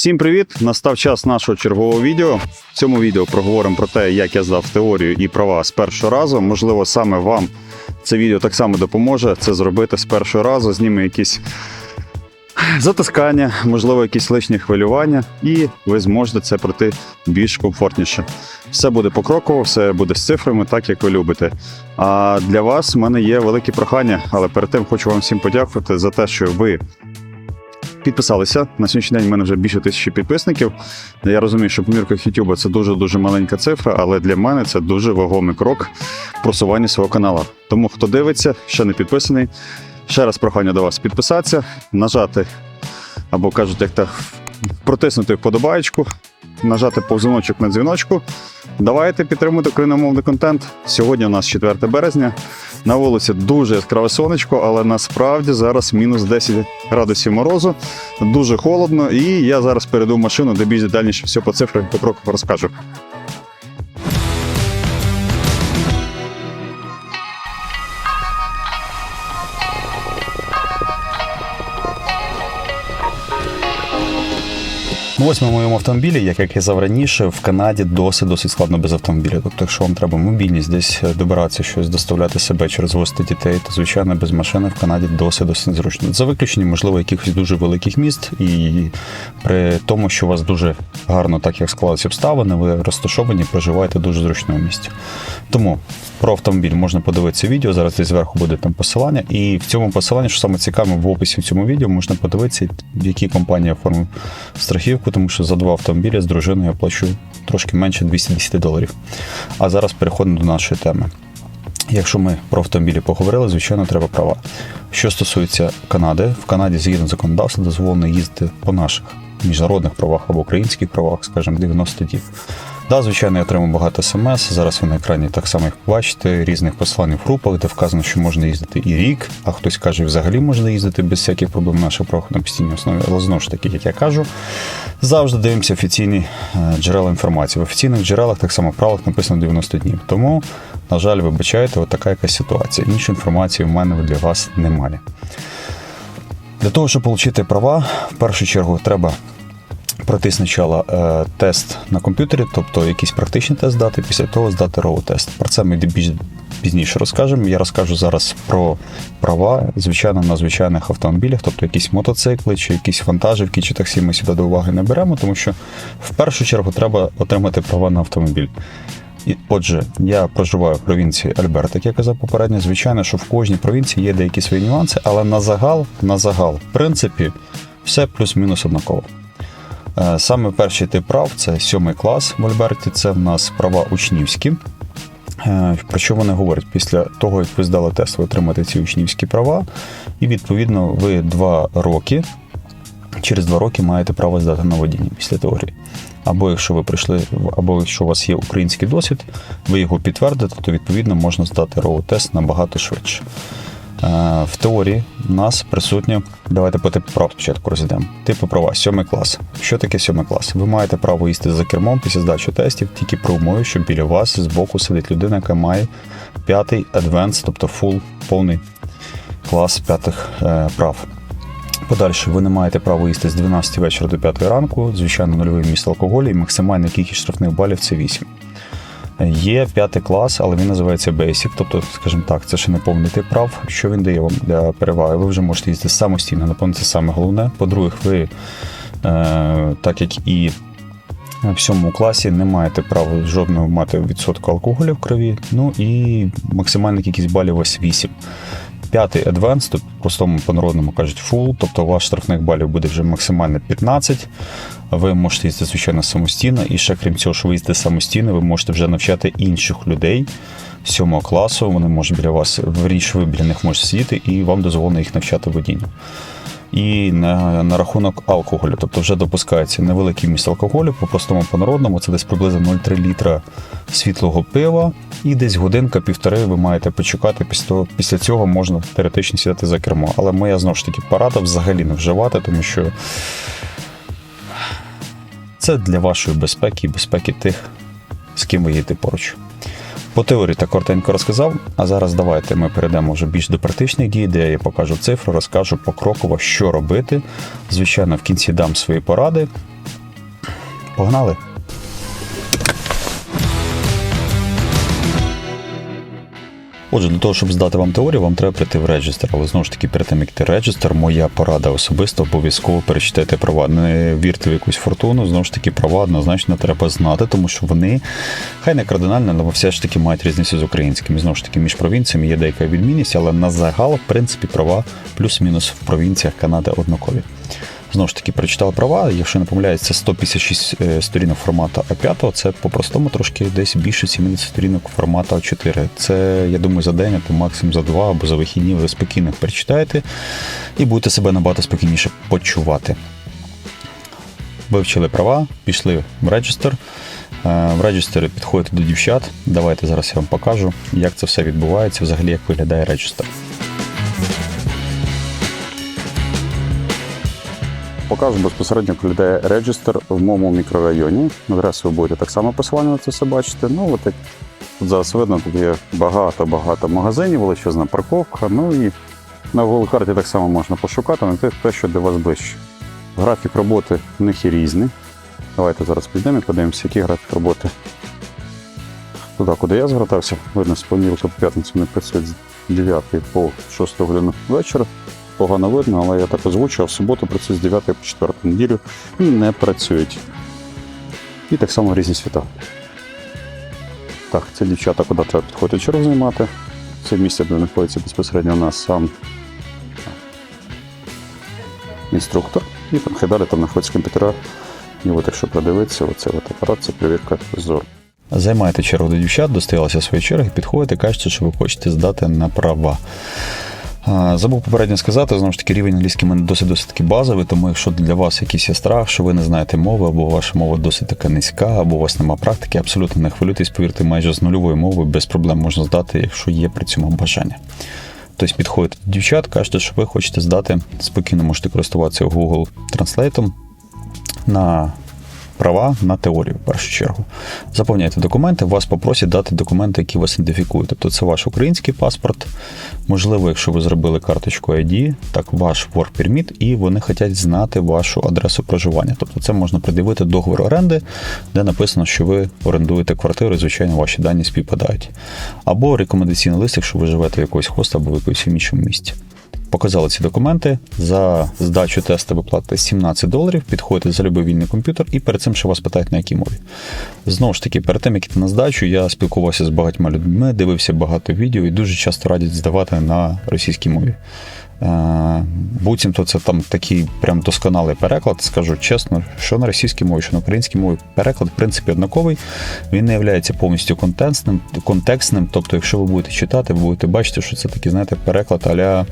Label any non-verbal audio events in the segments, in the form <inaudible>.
Всім привіт! Настав час нашого чергового відео. В цьому відео проговоримо про те, як я здав теорію і права з першого разу. Можливо, саме вам це відео так само допоможе це зробити з першого разу, зніме якісь затискання, можливо, якісь лишні хвилювання, і ви зможете це пройти більш комфортніше. Все буде покроково, все буде з цифрами, так як ви любите. А для вас в мене є велике прохання, але перед тим хочу вам всім подякувати за те, що ви підписалися. На сьогоднішній день в мене вже більше тисячі підписників. Я розумію, що по мірках YouTube це дуже дуже маленька цифра, але для мене це дуже вагомий крок в просуванні свого каналу. Тому хто дивиться, ще не підписаний. Ще раз прохання до вас підписатися, нажати або кажуть, як так протиснути вподобаєчку, нажати повзуночок на дзвіночку. Давайте підтримуйте україномовний контент. Сьогодні у нас 4 березня. На вулиці дуже яскраве сонечко, але насправді зараз мінус 10 градусів морозу. Дуже холодно, і я зараз перейду в машину, де більш детальніше все по цифрах по кроку розкажу. Ну, ось ми в моєму автомобілі, як я казав раніше, в Канаді досить досить складно без автомобіля. Тобто, якщо вам треба мобільність, десь е, добиратися щось, доставляти себе чи розвозити дітей, то звичайно без машини в Канаді досить досить зручно. За виключенням, можливо, якихось дуже великих міст, і при тому, що у вас дуже гарно, так як склалися обставини, ви розташовані, проживаєте дуже зручному місці. Тому про автомобіль можна подивитися відео. Зараз десь зверху буде там посилання. І в цьому посиланні, що саме цікаве, в описі в цьому відео можна подивитися, в якій компанії оформив страхівку, тому що за два автомобілі з дружиною я плачу трошки менше 210 доларів. А зараз переходимо до нашої теми. Якщо ми про автомобілі поговорили, звичайно, треба права. Що стосується Канади, в Канаді згідно законодавства дозволено їздити по наших міжнародних правах або українських правах, скажімо, 90 діб. Да, звичайно, я отримав багато смс. Зараз ви на екрані так само їх бачите, різних послань в групах, де вказано, що можна їздити і рік, а хтось каже, взагалі можна їздити без всяких проблем наших правах на постійній основі. Але знову ж таки, як я кажу, завжди дивимося офіційні е, джерела інформації. В офіційних джерелах так само правилах написано 90 днів. Тому, на жаль, вибачайте, от така якась ситуація. Іншої інформації в мене для вас немає. Для того, щоб отримати права, в першу чергу треба пройти спочатку е, тест на комп'ютері, тобто якийсь практичний тест здати, після того здати роу-тест. Про це ми більш пізніше розкажемо. Я розкажу зараз про права, звичайно, на звичайних автомобілях, тобто якісь мотоцикли, чи якісь вантажівки, чи таксі ми сюди до уваги не беремо, тому що в першу чергу треба отримати права на автомобіль. І, Отже, я проживаю в провінції Альберта, як я казав попередньо. Звичайно, що в кожній провінції є деякі свої нюанси, але на загал, на загал, в принципі, все плюс-мінус однаково. Е, Саме перший тип прав це сьомий клас в Альберті. Це в нас права учнівські. Е, Про що вони говорять? Після того, як ви здали тест, ви отримаєте ці учнівські права, і відповідно ви два роки. Через два роки маєте право здати на водіння після теорії. Або якщо ви прийшли, або якщо у вас є український досвід, ви його підтвердите, то відповідно можна здати роу-тест набагато швидше. Е, В теорії у нас присутні. Давайте по типу прав спочатку розійдемо. Типи права, сьомий клас. Що таке сьомий клас? Ви маєте право їсти за кермом після здачі тестів, тільки при умові, що біля вас збоку сидить людина, яка має п'ятий адвенс, тобто фул повний клас п'ятих е, прав. Подальше ви не маєте права їсти з 12 вечора до 5 ранку, звичайно, нульовий міст алкоголю і максимальна кількість штрафних балів це 8. Є п'ятий клас, але він називається Basic, тобто, скажімо так, це ще не повний тип прав. Що він дає вам для переваги? Ви вже можете їздити самостійно, напевно, це саме головне. По-друге, ви, е, так як і в сьомому класі, не маєте права жодного мати відсотку алкоголю в крові. Ну і максимальна кількість балів ось 8. П'ятий Advanced, тут простому по-народному кажуть full, тобто ваш штрафних балів буде вже максимально 15. Ви можете їздити, звичайно, самостійно, і ще крім цього, що ви їздите самостійно, ви можете вже навчати інших людей сьомого класу. Вони можуть біля вас, в ви біля них можете сидіти, і вам дозволено їх навчати водінню. І на, на рахунок алкоголю, тобто вже допускається невеликий міст алкоголю, по-простому по-народному, це десь приблизно 0,3 літра світлого пива, і десь годинка-півтори ви маєте почекати. Після після цього можна теоретично сідати за кермо. Але моя знову ж таки порада взагалі не вживати, тому що це для вашої безпеки і безпеки тих, з ким ви їдете поруч. По теорії так коротенько розказав, а зараз давайте ми перейдемо вже більш до практичних дій, де я покажу цифру, розкажу покроково, що робити. Звичайно, в кінці дам свої поради. Погнали! Отже, для того, щоб здати вам теорію, вам треба прийти в реєстр. Але знову ж таки, перед тим, як йти в реєстр, моя порада особисто обов'язково перечитайте права. Не вірте в якусь фортуну, знову ж таки, права однозначно треба знати, тому що вони, хай не кардинально, але все ж таки мають різницю з українськими. Знову ж таки, між провінціями є деяка відмінність, але на загал, в принципі, права плюс-мінус в провінціях Канади однакові. Знову ж таки, прочитав права. Якщо не помиляюсь, це 156 е, сторінок формату А5, це по-простому трошки десь більше 70 сторінок формату А4. Це, я думаю, за день, або максимум за два або за вихідні ви спокійно перечитаєте і будете себе набагато спокійніше почувати. Вивчили права, пішли в реєстр. Е, В реєстрі підходите до дівчат. Давайте зараз я вам покажу, як це все відбувається, взагалі як виглядає реєстр. Покажу безпосередньо, як виглядає реєстр в моєму мікрорайоні. Адресу ви будете так само посилання на це все бачити. Ну, от як тут зараз видно, тут є багато-багато магазинів, величезна парковка. Ну і на Google карті так само можна пошукати на те, що для вас ближче. Графік роботи в них є різний. Давайте зараз підемо і подивимося, який графік роботи. Туди, куди я звертався, видно, з понеділка по п'ятницю не працюють з 9 по 6 годину вечора. Погано видно, але я так озвучив, в суботу працює з 9 по 4 неділю і не працюють. І так само різні свята. Так, це дівчата, куди треба підходити чергу займати. Це місце, де знаходиться безпосередньо у нас сам інструктор. І трохи далі там знаходяться комп'ютера. І от якщо продивитися, оце от апарат, це перевірка зору. Займаєте чергу до дівчат, достоялися своєї черги, підходите, кажете, що ви хочете здати на права. Забув попередньо сказати, знову ж таки, рівень англійський мене досить досить таки базовий, тому якщо для вас якийсь є страх, що ви не знаєте мови, або ваша мова досить така низька, або у вас немає практики, абсолютно не хвилюйтесь, повірте, майже з нульовою мовою без проблем можна здати, якщо є при цьому бажання. Тобто підходите до дівчат, кажете, що ви хочете здати, спокійно можете користуватися Google Translate на права на теорію в першу чергу. Заповняйте документи, вас попросять дати документи, які вас ідентифікують. Тобто це ваш український паспорт. Можливо, якщо ви зробили карточку ID, так ваш work permit, і вони хочуть знати вашу адресу проживання. Тобто це можна придивити договір оренди, де написано, що ви орендуєте квартиру, і, звичайно, ваші дані співпадають. Або рекомендаційний лист, якщо ви живете в якогось хосту або в якомусь іншому місті. Показали ці документи. За здачу тесту ви платите 17 доларів, підходите за любий вільний комп'ютер, і перед цим ще вас питають, на якій мові. Знову ж таки, перед тим, як йти на здачу, я спілкувався з багатьма людьми, дивився багато відео і дуже часто радять здавати на російській мові. Е, Буцімто це там такий прям досконалий переклад, скажу чесно, що на російській мові, що на українській мові переклад, в принципі, однаковий. Він не є повністю контекстним, контекстним. Тобто, якщо ви будете читати, ви будете бачити, що це такий, знаєте, переклад аля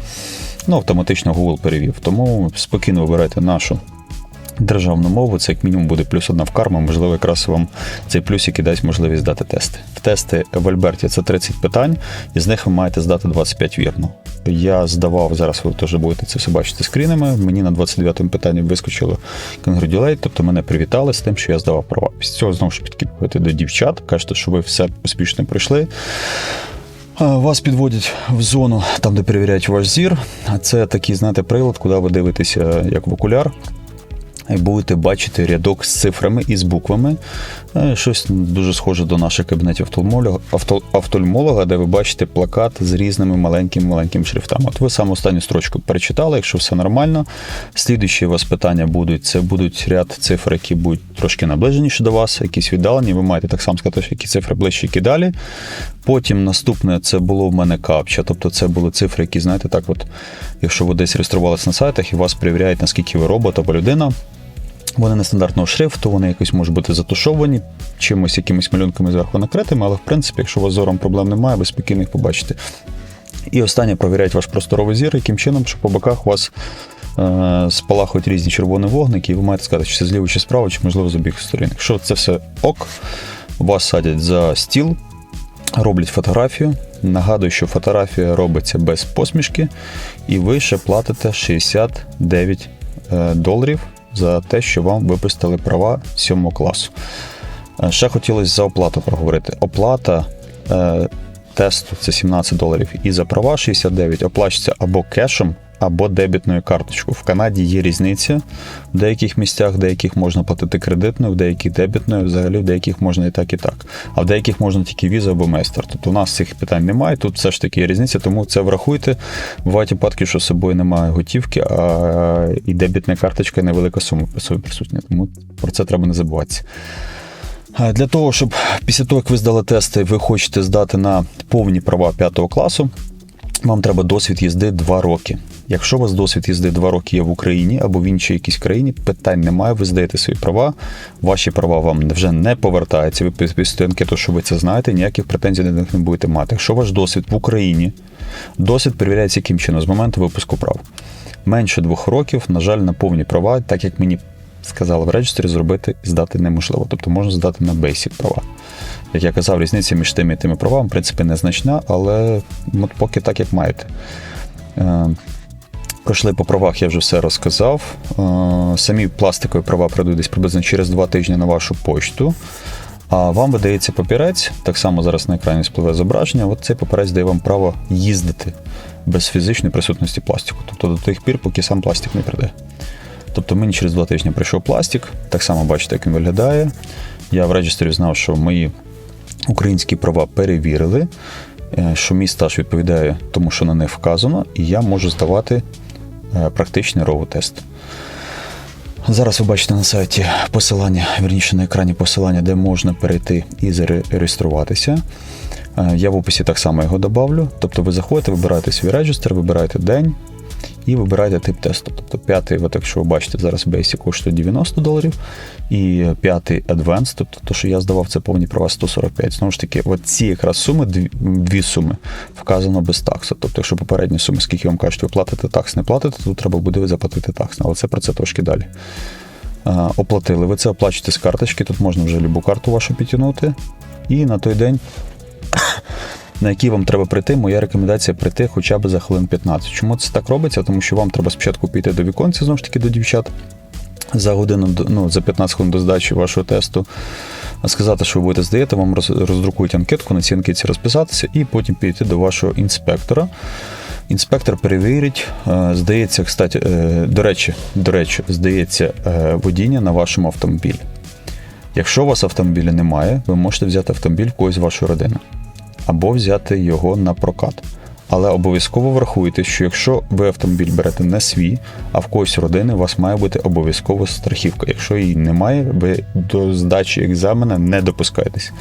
ну, автоматично Google перевів. Тому спокійно вибирайте нашу. Державну мову, це як мінімум буде плюс одна в карма, можливо, якраз вам цей плюсик і дасть можливість здати тести. Тести в Альберті це 30 питань, і з них ви маєте здати 25 вірно. Я здавав, зараз ви теж будете це все бачити скрінами. Мені на 29-му питанні вискочило congratulate, тобто мене привітали з тим, що я здавав права. Після цього знову ж підходите до дівчат, кажете, що ви все успішно пройшли. Вас підводять в зону, там, де перевіряють ваш зір. Це такий, знаєте, прилад, куди ви дивитеся як в окуляр. Будете бачити рядок з цифрами і з буквами. Е, Щось дуже схоже до наших кабінетів офтальмолога, де ви бачите плакат з різними маленькими-маленькими шрифтами. От ви саме останню строчку перечитали, якщо все нормально. Слідуючі у вас питання будуть: це будуть ряд цифр, які будуть трошки наближеніші до вас, якісь віддалені. Ви маєте так само сказати, які цифри ближче, які далі. Потім наступне це було в мене капча. Тобто це були цифри, які, знаєте, так, от, якщо ви десь реєструвалися на сайтах і вас перевіряють, наскільки ви робот або людина. Вони нестандартного шрифту, вони якось можуть бути затушовані, чимось, якимись малюнками зверху накритими, але в принципі, якщо у вас зором проблем немає, ви спокійно їх побачите. І останнє провіряють ваш просторовий зір, яким чином, що по боках у вас е, спалахують різні червоні вогники, і ви маєте сказати, чи це зліво, чи справа, чи можливо з обох сторін. Якщо це все ок, вас садять за стіл, роблять фотографію. Нагадую, що фотографія робиться без посмішки, і ви ще платите 69 е, доларів за те, що вам випустили права 7 класу. Е, Ще хотілося за оплату проговорити. Оплата е, тесту це 17 доларів, і за права 69 оплачується або кешем, або дебітною карточкою. В Канаді є різниця в деяких місцях, в деяких можна платити кредитною, в деяких дебітною, взагалі в деяких можна і так, і так. А в деяких можна тільки віза або майстер. Тобто у нас цих питань немає. Тут все ж таки є різниця, тому це врахуйте. Бувають випадки, що з собою немає готівки, а і дебітна карточка і невелика сума при собі присутня. Тому про це треба не забуватися. Для того, щоб після того, як ви здали тести, ви хочете здати на повні права 5 класу, вам треба досвід їзди 2 роки. Якщо у вас досвід їзди 2 роки є в Україні або в іншій якійсь країні, питань немає, ви здаєте свої права, ваші права вам вже не повертаються. Ви підписуєте анкету, що ви це знаєте, ніяких претензій на них не будете мати. Якщо ваш досвід в Україні, досвід перевіряється яким чином? З моменту випуску прав. Менше двох років, на жаль, на повні права, так як мені сказали в реєстрі, зробити здати неможливо. Тобто можна здати на basic права. Як я казав, різниця між тими і тими правами, в принципі, незначна, але от поки так, як маєте. Пройшли по правах, я вже все розказав. Е, Самі пластикові права прийдуть десь приблизно через два тижні на вашу почту. А вам видається папірець, так само зараз на екрані спливе зображення. От цей папірець дає вам право їздити без фізичної присутності пластику. Тобто до тих пір, поки сам пластик не прийде. Тобто мені через два тижні прийшов пластик, так само бачите, як він виглядає. Я в реєстрі знав, що мої українські права перевірили, е, що мій стаж відповідає тому, що на них вказано, і я можу здавати практичний рову-тест. Зараз ви бачите на сайті посилання, вірніше на екрані посилання, де можна перейти і зареєструватися. Е, Я в описі так само його добавлю. Тобто ви заходите, вибираєте свій реджестр, вибираєте день і вибираєте тип тесту. Тобто п'ятий, от якщо ви бачите, зараз Basic коштує 90 доларів, і п'ятий Advanced, тобто то, що я здавав, це повні права 145. Знову ж таки, от ці якраз суми, дві, дві суми, вказано без таксу. Тобто, якщо попередні суми, скільки вам кажуть, ви платите такс, не платите, то треба буде заплатити такс. Але це про це трошки далі. Оплатили. Ви це оплачуєте з карточки, тут можна вже любу карту вашу підтягнути. І на той день на який вам треба прийти, моя рекомендація прийти хоча б за хвилин 15. Чому це так робиться? Тому що вам треба спочатку піти до віконця, знову ж таки, до дівчат. За годину, ну, за 15 хвилин до здачі вашого тесту, сказати, що ви будете здаєте, вам роздрукують анкетку, на цій анкеті розписатися, і потім підійти до вашого інспектора. Інспектор перевірить, е, здається, кстати, е, до речі, до речі, здається е, водіння на вашому автомобілі. Якщо у вас автомобіля немає, ви можете взяти автомобіль в когось з вашої родини або взяти його на прокат. Але обов'язково врахуйте, що якщо ви автомобіль берете не свій, а в когось родини, у вас має бути обов'язково страхівка. Якщо її немає, ви до здачі екзамена не допускаєтесь.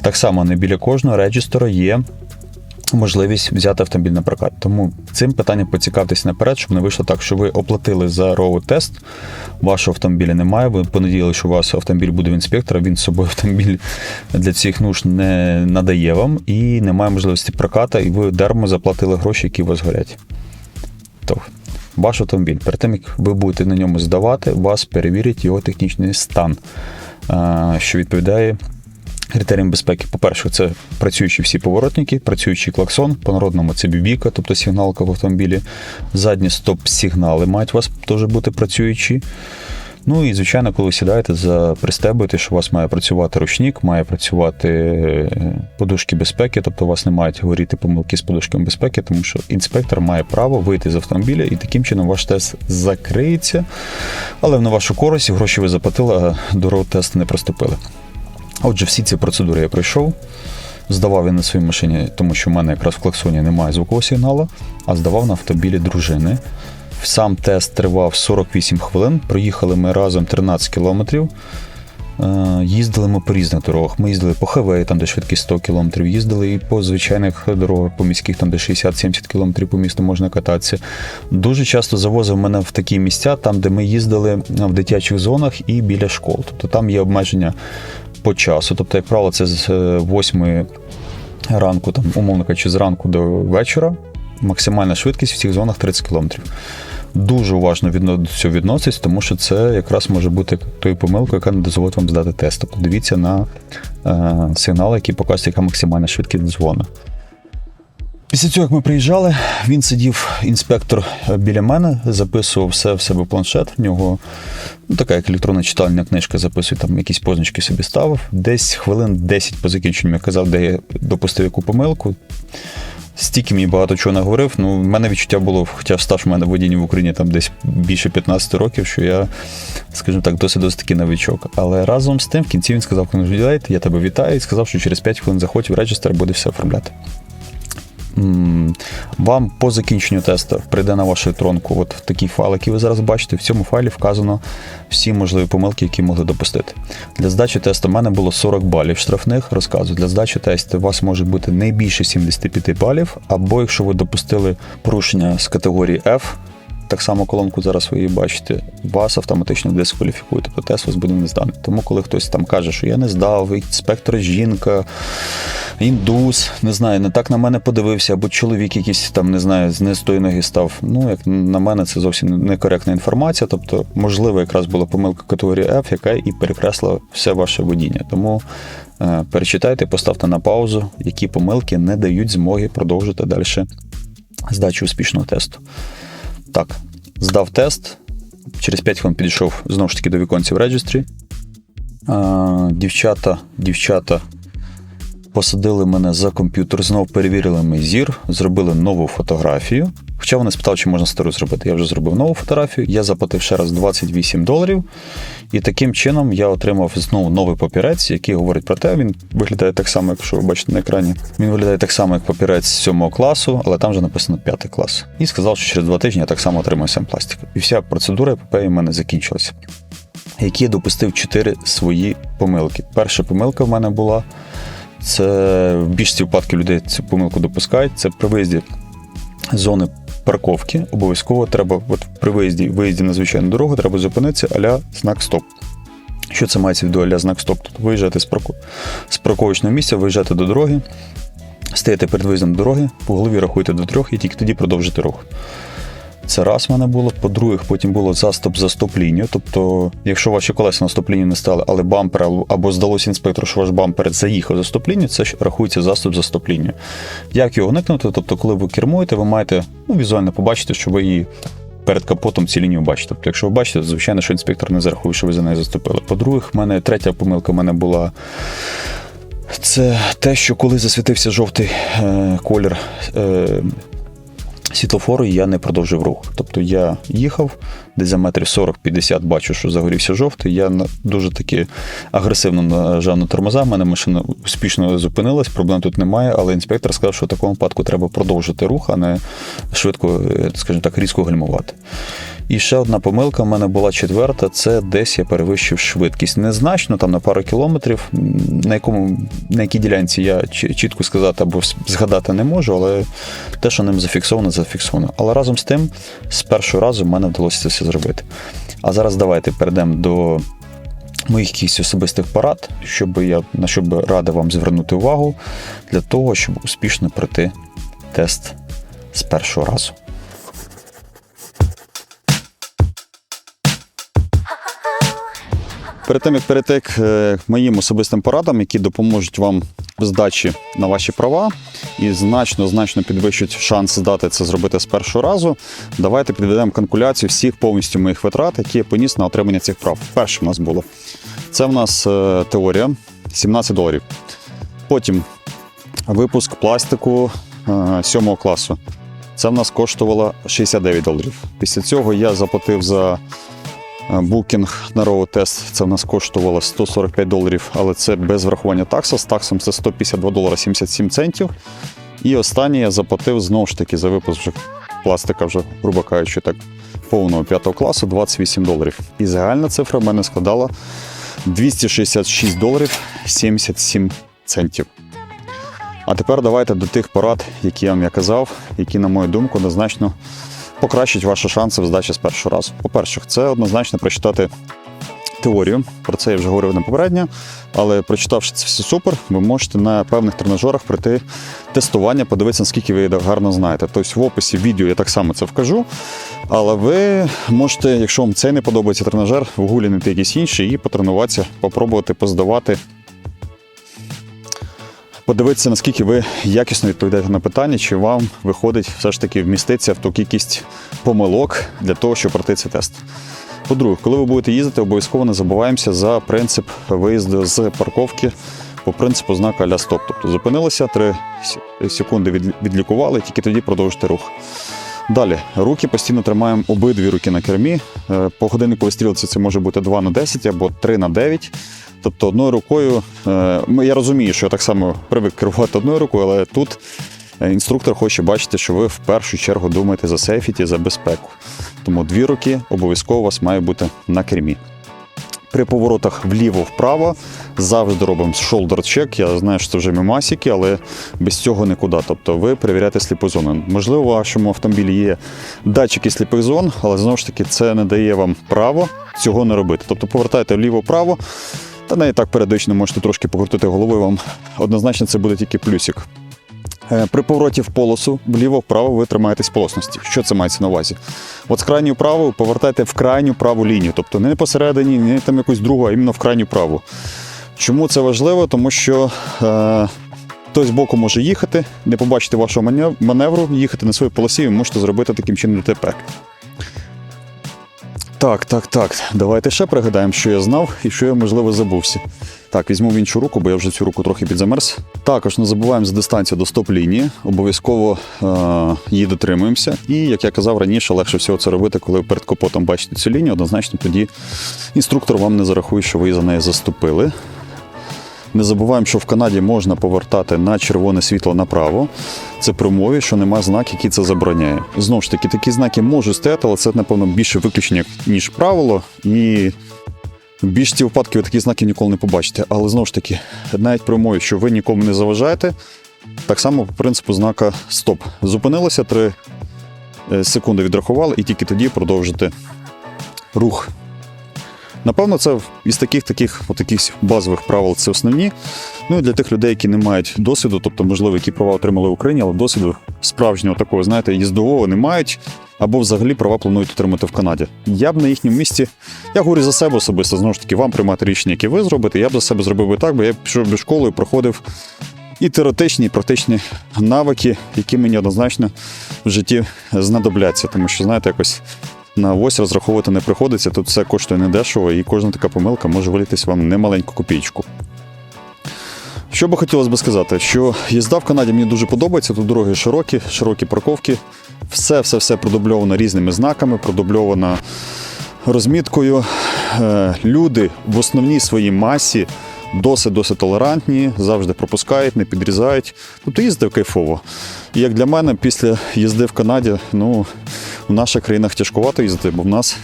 Так само не біля кожного реєстра є можливість взяти автомобіль на прокат. Тому цим питанням поцікавтесь наперед, щоб не вийшло так, що ви оплатили за роу тест, вашого автомобіля немає. Ви понадіяли, що у вас автомобіль буде в інспектора, він з собою <laughs> автомобіль для цих нужд не надає вам і немає можливості проката, і ви дармо заплатили гроші, які у вас горять. То, ваш автомобіль, перед тим як ви будете на ньому здавати, вас перевірять його технічний стан, що відповідає критеріям безпеки. По-перше, це працюючі всі поворотники, працюючий клаксон, по-народному це бібіка, тобто сигналка в автомобілі. Задні стоп-сигнали мають у вас теж бути працюючі. Ну і звичайно, коли сідаєте, пристебуєте, що у вас має працювати ручник, має працювати е, подушки безпеки, тобто у вас не мають горіти помилки з подушками безпеки, тому що інспектор має право вийти з автомобіля і таким чином ваш тест закриється. Але на вашу користь гроші ви заплатили, а до роуд тесту не приступили. Отже, всі ці процедури я пройшов. Здавав я на своїй машині, тому що в мене якраз в клаксоні немає звукового сигналу, а здавав на автомобілі дружини. Сам тест тривав 48 хвилин. Проїхали ми разом 13 кілометрів. Е, Їздили ми по різних дорогах. Ми їздили по хевеї, там де швидкість 100 км, їздили і по звичайних дорогах, по міських, там де 60-70 км по місту можна кататися. Дуже часто завозив мене в такі місця, там, де ми їздили в дитячих зонах і біля школ. Тобто там є обмеження по часу. Тобто, як правило, це з 8 ранку, там, умовно кажучи, з ранку до вечора. Максимальна швидкість в цих зонах 30 км. Дуже уважно до цього відноситься, тому що це якраз може бути тою помилкою, яка не дозволить вам здати тест. Тобто дивіться на е, сигнали, які показують, яка максимальна швидкість дзвону. Після цього, як ми приїжджали, він сидів, інспектор біля мене, записував все в себе планшет. В нього ну, така як електронна читальна книжка записує, там якісь позначки собі ставив. Десь хвилин 10 по закінченню я казав, де я допустив яку помилку. стільки мені багато чого не говорив. Ну, в мене відчуття було, хоча стаж в мене водіння в Україні там десь більше 15 років, що я, скажімо так, досить досить такий новичок. Але разом з тим, в кінці він сказав, «Congratulate, я тебе вітаю, і сказав, що через 5 хвилин заходь в реєстр, буде все оформляти. Вам по закінченню тесту прийде на вашу тронку от такий файл, який ви зараз бачите. В цьому файлі вказано всі можливі помилки, які могли допустити. Для здачі тесту в мене було 40 балів штрафних. Розказую, для здачі тесту у вас може бути не більше 75 балів, або якщо ви допустили порушення з категорії F, так само колонку зараз ви її бачите, вас автоматично дискваліфікують, тобто тест вас буде не зданий. Тому коли хтось там каже, що я не здав, інспектор жінка, індус, не знаю, не так на мене подивився, або чоловік якийсь там, не знаю, з не ноги став. Ну, як на мене, це зовсім некоректна інформація. Тобто, можливо, якраз була помилка категорії F, яка і перекресла все ваше водіння. Тому е, перечитайте, поставте на паузу, які помилки не дають змоги продовжити далі здачу успішного тесту. Так, здав тест. Через 5 хвилин підійшов знову ж таки до віконців реєстрі. Дівчата, дівчата посадили мене за комп'ютер, знов перевірили мій зір, зробили нову фотографію. Хоча вони спитали, чи можна стару зробити. Я вже зробив нову фотографію, я заплатив ще раз 28 доларів. І таким чином я отримав знову новий папірець, який говорить про те, він виглядає так само, якщо ви бачите на екрані. Він виглядає так само, як папірець 7 класу, але там вже написано 5 клас. І сказав, що через два тижні я так само отримаю сам пластик. І вся процедура епопеї в мене закінчилася. Які я допустив 4 свої помилки. Перша помилка в мене була. Це в більшості випадків людей цю помилку допускають. Це при виїзді зони парковки. Обов'язково треба, от при виїзді, виїзді на звичайну дорогу, треба зупинитися аля знак стоп. Що це мається в аля знак стоп? Тобто виїжджати з, парку... з парковочного місця, виїжджати до дороги, стояти перед виїздом дороги, по голові рахуйте до трьох і тільки тоді продовжити рух. Це раз в мене було. По-друге, потім було застоп за стоп-лінію. Тобто, якщо ваші колеса на стоп-лінію не стали, але бампер або здалося інспектору, що ваш бампер заїхав за стоп-лінію, це рахується заступ за стоп-лінію. Як його уникнути? Тобто, коли ви кермуєте, ви маєте ну, візуально побачити, що ви її перед капотом ці лінію бачите. Тобто, якщо ви бачите, звичайно, що інспектор не зарахує, що ви за нею заступили. По-друге, в мене третя помилка в мене була. Це те, що коли засвітився жовтий е, колір е, світлофору, я не продовжив рух. Тобто я їхав десь за метрів 40-50, бачу, що загорівся жовтий. Я дуже таки агресивно нажав на тормоза. мене машина успішно зупинилась, проблем тут немає, але інспектор сказав, що в такому випадку треба продовжити рух, а не швидко, е, скажімо так, різко гальмувати. І ще одна помилка в мене була четверта: це десь я перевищив швидкість. Незначно, там на пару кілометрів, на якому на якій ділянці я чітко сказати або згадати не можу, але те, що ним зафіксовано, зафіксовано. Але разом з тим, з першого разу в мене вдалося це все зробити. А зараз давайте перейдемо до моїх якихось особистих порад, щоб я на що би радив вам звернути увагу для того, щоб успішно пройти тест з першого разу. Перед тим, як перейти к е, моїм особистим порадам, які допоможуть вам в здачі на ваші права і значно значно підвищують шанс здати це зробити з першого разу, давайте підведемо калькуляцію всіх повністю моїх витрат, які я поніс на отримання цих прав. Перше в нас було. Це в нас е, теорія 17 доларів. Потім випуск пластику е, 7 класу. Це в нас коштувало 69 доларів. Після цього я заплатив за е, букінг на роу тест. Це в нас коштувало 145 доларів, але це без врахування такса. З таксом це 152 долара 77 центів. І останнє я заплатив знову ж таки за випуск вже пластика, вже, грубо кажучи, так, повного 5 класу 28 доларів. І загальна цифра в мене складала 266 доларів 77 центів. А тепер давайте до тих порад, які я вам я казав, які, на мою думку, однозначно покращать ваші шанси в здачі з першого разу. По-перше, це однозначно прочитати теорію. Про це я вже говорив не попередньо, але прочитавши це все супер, ви можете на певних тренажерах пройти тестування, подивитися, наскільки ви гарно знаєте. Тобто в описі відео я так само це вкажу. Але ви можете, якщо вам цей не подобається тренажер, в гулі знайти якийсь інший і потренуватися, попробувати поздавати подивитися, наскільки ви якісно відповідаєте на питання, чи вам виходить все ж таки вміститися в ту кількість помилок для того, щоб пройти цей тест. По-друге, коли ви будете їздити, обов'язково не забуваємося за принцип виїзду з парковки по принципу знака ля стоп. Тобто зупинилися, 3 секунди від- відлікували, тільки тоді продовжити рух. Далі, руки постійно тримаємо обидві руки на кермі. Е, По годинниковій стрілці це може бути 2 на 10 або 3 на 9. Тобто одною рукою, е, я розумію, що я так само привик керувати одною рукою, але тут е, інструктор хоче бачити, що ви в першу чергу думаєте за сейфіті, за безпеку. Тому дві руки обов'язково у вас має бути на кермі. При поворотах вліво-вправо завжди робимо shoulder check. Я знаю, що це вже мімасики, але без цього нікуди. Тобто ви перевіряєте сліпу зону. Можливо, у вашому автомобілі є датчики сліпих зон, але знову ж таки це не дає вам право цього не робити. Тобто повертаєте вліво-вправо, та навіть так періодично можете трошки покрутити головою, вам однозначно це буде тільки плюсик. Е, При повороті в полосу вліво-вправо ви тримаєтесь полосності. Що це мається на увазі? От з крайньої праву ви повертаєте в крайню праву лінію, тобто не посередині, не там якусь другу, а іменно в крайню праву. Чому це важливо? Тому що е, хтось з боку може їхати, не побачити вашого маневру, їхати на своїй полосі, і можете зробити таким чином ДТП. Так, так, так. Давайте ще пригадаємо, що я знав і що я, можливо, забувся. Так, візьму в іншу руку, бо я вже цю руку трохи підзамерз. Також не забуваємо за дистанцію до стоп-лінії. Обов'язково е- її дотримуємося. І, як я казав раніше, легше всього це робити, коли ви перед капотом бачите цю лінію. Однозначно тоді інструктор вам не зарахує, що ви за неї заступили. Не забуваємо, що в Канаді можна повертати на червоне світло направо. Це при умові, що нема знак, який це забороняє. Знову ж таки, такі знаки можуть стояти, але це, напевно, більше виключення, ніж правило. І в більшості випадків ви такі знаки ніколи не побачите. Але знову ж таки, навіть при умові, що ви нікому не заважаєте, так само по принципу знака стоп. Зупинилося 3 секунди відрахували, і тільки тоді продовжити рух. Напевно, це із таких таких от базових правил це основні. Ну і для тих людей, які не мають досвіду, тобто, можливо, які права отримали в Україні, але досвіду справжнього такого, знаєте, їздового не мають, або взагалі права планують отримати в Канаді. Я б на їхньому місці, я говорю за себе особисто, знову ж таки, вам приймати рішення, які ви зробите. Я б за себе зробив би так, бо я пішов до школи проходив і теоретичні, і практичні навики, які мені однозначно в житті знадобляться. Тому що, знаєте, якось на ось розраховувати не приходиться, тут все коштує недешево, і кожна така помилка може вилітись вам немаленьку копійку. Що би хотілося б сказати, що їзда в Канаді мені дуже подобається. Тут дороги широкі, широкі парковки. Все, все, все продубльовано різними знаками, продубльовано розміткою. Е, Люди в основній своїй масі досить досить толерантні, завжди пропускають, не підрізають. Тобто їздив кайфово. І як для мене, після їзди в Канаді, ну, в наших країнах тяжкувато їздити, бо в нас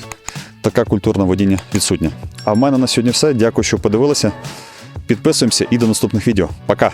така культурна водіння відсутня. А в мене на сьогодні все. Дякую, що подивилися. Підписуємося і до наступних відео. Пока!